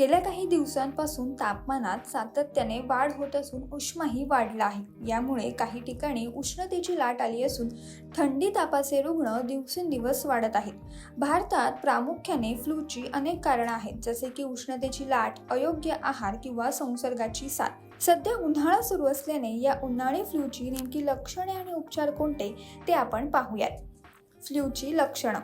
गेल्या काही दिवसांपासून तापमानात सातत्याने वाढ होत असून उष्माही वाढला आहे. यामुळे काही ठिकाणी उष्णतेची लाट आली असून थंडी तापाचे रुग्ण दिवसेंदिवस वाढत आहेत. भारतात प्रामुख्याने फ्लूची अनेक कारणं आहेत जसे की उष्णतेची लाट अयोग्य आहार किंवा संसर्गाची साथ. सध्या उन्हाळा सुरू असल्याने या उन्हाळी फ्लूची नेमकी लक्षणे आणि उपचार कोणते ते आपण पाहूयात. फ्लूची लक्षणं.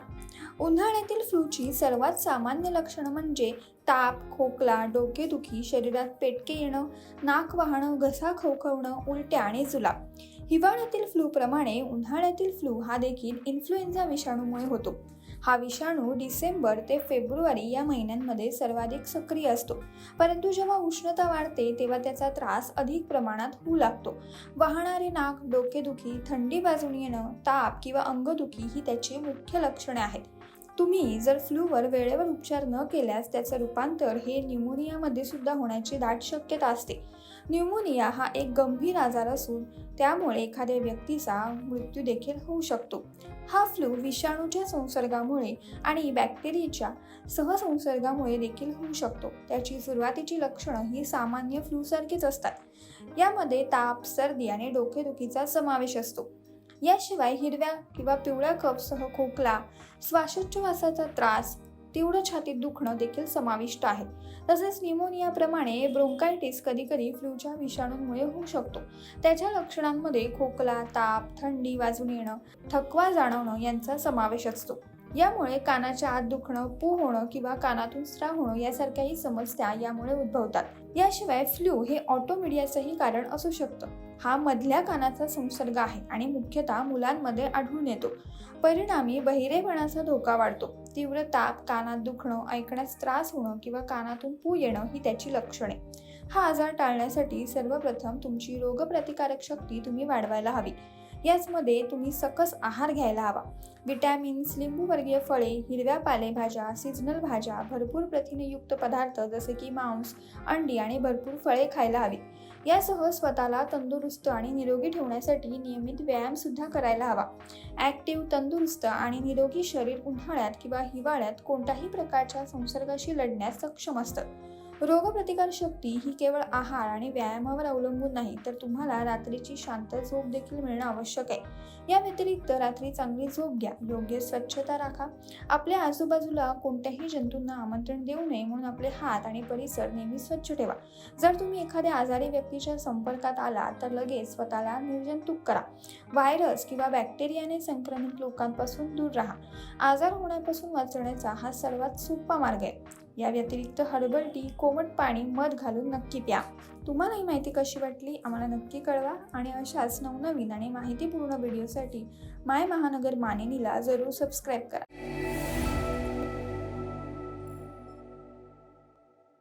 उन्हाळ्यातील फ्लूची सर्वात सामान्य लक्षणं म्हणजे ताप खोकला डोकेदुखी शरीरात पेटके येणं नाक वाहणं घसा खवखवणं उलट्या आणि जुलाब. हिवाळ्यातील फ्लूप्रमाणे उन्हाळ्यातील फ्लू हा देखील इन्फ्लुएन्झा विषाणूमुळे होतो. हा विषाणू डिसेंबर ते फेब्रुवारी या महिन्यांमध्ये सर्वाधिक सक्रिय असतो. परंतु जेव्हा उष्णता वाढते तेव्हा त्याचा त्रास अधिक प्रमाणात होऊ लागतो. वाहणारे नाक डोकेदुखी थंडी बाजून येणं ताप किंवा अंगदुखी ही त्याची मुख्य लक्षणे आहेत. तुम्ही जर फ्लूवर वेळेवर उपचार न केल्यास त्याचं रूपांतर हे न्यूमोनियामध्ये सुद्धा होण्याची दाट शक्यता असते. न्यूमोनिया हा एक गंभीर आजार असून त्यामुळे एखाद्या व्यक्तीचा मृत्यू देखील होऊ शकतो. हा फ्लू विषाणूच्या संसर्गामुळे आणि बॅक्टेरियाच्या सहसंसर्गामुळे देखील होऊ शकतो. त्याची सुरुवातीची लक्षणं ही सामान्य फ्लूसारखीच असतात. यामध्ये ताप सर्दी आणि डोकेदुखीचा समावेश असतो. याशिवाय हिरव्या किंवा पिवळ्या कफसह खोकला श्वासोच्छवासाचा त्रास तीव्र छातीत दुखणं देखील समाविष्ट आहे तसेच निमोनियाप्रमाणे ब्रोंकायटिस कधीकधी फ्लूच्या विषाणूंमुळे होऊ शकतो. त्याच्या लक्षणांमध्ये खोकला ताप थंडी वाजून येणं थकवा जाणवणं यांचा समावेश असतो. यामुळे कानाच्या आत दुखणं पू होणं किंवा कानातून स्राव होणं यासारख्याही समस्या यामुळे उद्भवतात. याशिवाय फ्लू हे ऑटोमिडियाचंही कारण असू शकतं. हा मधल्या कानाचा संसर्ग आहे आणि मुख्यतः मुलांमध्ये आढळून येतो. परिणामी बहिरेपणाचा धोका वाढतो. तीव्र ताप कानात दुखणं ऐकण्यास त्रास होणं किंवा कानातून पू येणं ही त्याची लक्षणे. हा आजार टाळण्यासाठी सर्वप्रथम तुमची रोगप्रतिकारक शक्ती तुम्ही वाढवायला हवी. याचमध्ये तुम्ही सकस आहार घ्यायला हवा. विटॅमिन्स लिंबूवर्गीय फळे हिरव्या पालेभाज्या सीझनल भाज्या भरपूर प्रथिनेयुक्त पदार्थ जसे की मांस अंडी आणि भरपूर फळे खायला हवी. यासह स्वतःला तंदुरुस्त आणि निरोगी ठेवण्यासाठी नियमित व्यायामसुद्धा करायला हवा. ॲक्टिव्ह तंदुरुस्त आणि निरोगी शरीर उन्हाळ्यात किंवा हिवाळ्यात कोणत्याही प्रकारच्या संसर्गाशी लढण्यास सक्षम असतं. रोगप्रतिकार शक्ती ही केवळ आहार आणि व्यायामावर अवलंबून नाही तर तुम्हाला रात्रीची शांत झोप देखील मिळणं आवश्यक आहे. या व्यतिरिक्त रात्री चांगली झोप घ्या योग्य स्वच्छता राखा. आपल्या आजूबाजूला कोणत्याही जंतूंना आमंत्रण देऊ नये म्हणून आपले हात आणि परिसर नेहमी स्वच्छ ठेवा. जर तुम्ही एखाद्या आजारी व्यक्तीच्या संपर्कात आला तर लगेच स्वतःला निर्जंतुक करा. व्हायरस किंवा बॅक्टेरियाने संक्रमित लोकांपासून दूर राहा. आजार होण्यापासून वाचण्याचा हा सर्वात सोपा मार्ग आहे. या व्यतिरिक्त हर्बल टी कोमट पाणी मध घालून नक्की प्या. तुम्हाला ही माहिती कशी वाटली आम्हाला नक्की कळवा. आणि अशाच नवनवीन आणि माहितीपूर्ण व्हिडिओसाठी माय महानगर मानिनीला जरूर सबस्क्राईब करा.